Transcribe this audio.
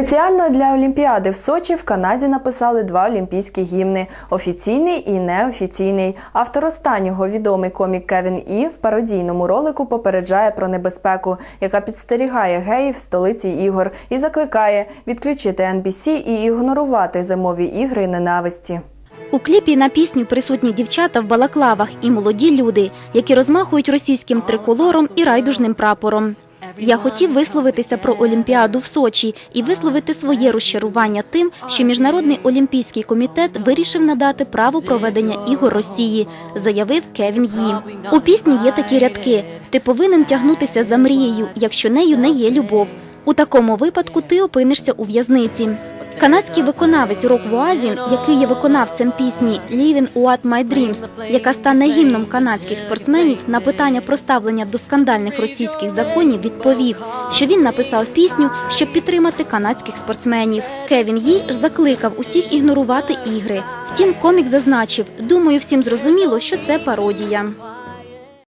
Спеціально для Олімпіади в Сочі в Канаді написали два олімпійські гімни офіційний і неофіційний. Автор останнього відомий комік Кевін І в пародійному ролику попереджає про небезпеку, яка підстерігає геїв в столиці ігор, і закликає відключити NBC і ігнорувати зимові ігри ненависті. У кліпі на пісню присутні дівчата в балаклавах і молоді люди, які розмахують російським триколором і райдужним прапором. Я хотів висловитися про Олімпіаду в Сочі і висловити своє розчарування тим, що Міжнародний олімпійський комітет вирішив надати право проведення ігор Росії, заявив Кевін Ї. У пісні є такі рядки: ти повинен тягнутися за мрією, якщо нею не є любов. У такому випадку ти опинишся у в'язниці. Канадський виконавець Рок Вуазін, який є виконавцем пісні «Living What My Dreams», яка стане гімном канадських спортсменів, на питання про ставлення до скандальних російських законів відповів, що він написав пісню, щоб підтримати канадських спортсменів. Кевін Ї ж закликав усіх ігнорувати ігри. Втім, комік зазначив: думаю, всім зрозуміло, що це пародія.